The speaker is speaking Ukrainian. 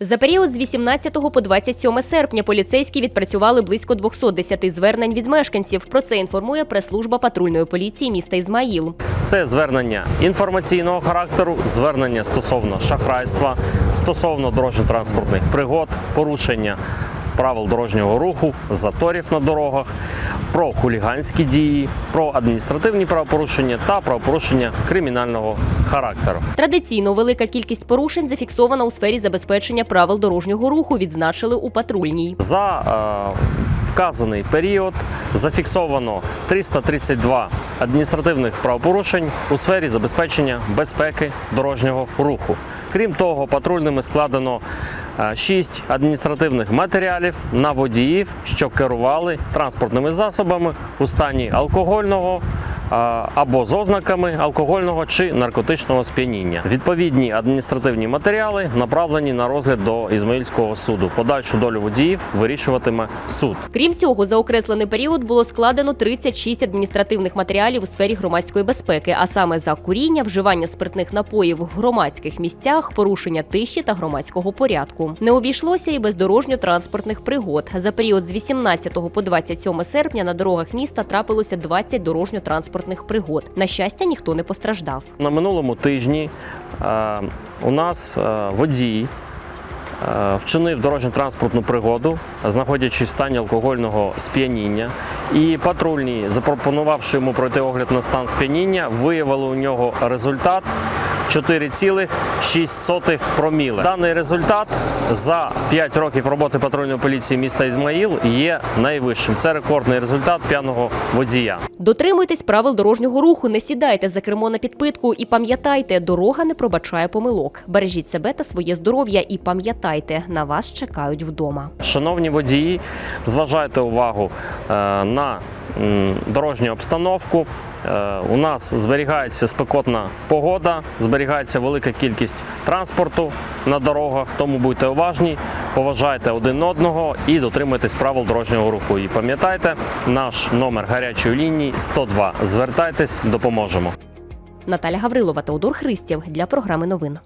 За період з 18 по 27 серпня поліцейські відпрацювали близько 210 звернень від мешканців. Про це інформує прес-служба патрульної поліції міста Ізмаїл. Це звернення інформаційного характеру, звернення стосовно шахрайства, стосовно дорожньо-транспортних пригод, порушення правил дорожнього руху, заторів на дорогах, про хуліганські дії, про адміністративні правопорушення та правопорушення кримінального характеру. Традиційно велика кількість порушень зафіксована у сфері забезпечення правил дорожнього руху. Відзначили у патрульній. За е, вказаний період зафіксовано 332 адміністративних правопорушень у сфері забезпечення безпеки дорожнього руху. Крім того, патрульними складено 6 адміністративних матеріалів на водіїв, що керували транспортними засобами у стані алкогольного або з ознаками алкогольного чи наркотичного сп'яніння. Відповідні адміністративні матеріали направлені на розгляд до Ізмаїльського суду. Подальшу долю водіїв вирішуватиме суд. Крім цього, за окреслений період було складено 36 адміністративних матеріалів у сфері громадської безпеки, а саме за куріння, вживання спиртних напоїв в громадських місцях, порушення тиші та громадського порядку. Не обійшлося і без дорожньо-транспортних пригод. За період з 18 по 27 серпня на дорогах міста трапилося 20 дорожньо-транспортних пригод. На щастя, ніхто не постраждав. На минулому тижні е, у нас е, водій е, вчинив дорожньо-транспортну пригоду, знаходячись в стані алкогольного сп'яніння. І патрульні, запропонувавши йому пройти огляд на стан сп'яніння, виявили у нього результат 4,6 проміле. Даний результат за 5 років роботи патрульної поліції міста Ізмаїл є найвищим. Це рекордний результат п'яного водія. Дотримуйтесь правил дорожнього руху, не сідайте за кермо на підпитку і пам'ятайте, дорога не пробачає помилок. Бережіть себе та своє здоров'я і пам'ятайте, на вас чекають вдома. Шановні водії, зважайте увагу е, на дорожню обстановку. Е, У нас зберігається спекотна погода, зберігається велика кількість транспорту на дорогах, тому будьте уважні, поважайте один одного і дотримуйтесь правил дорожнього руху. І пам'ятайте, наш номер гарячої лінії 102. Звертайтесь, допоможемо. Наталя Гаврилова, Теодор Христєв для програми новин.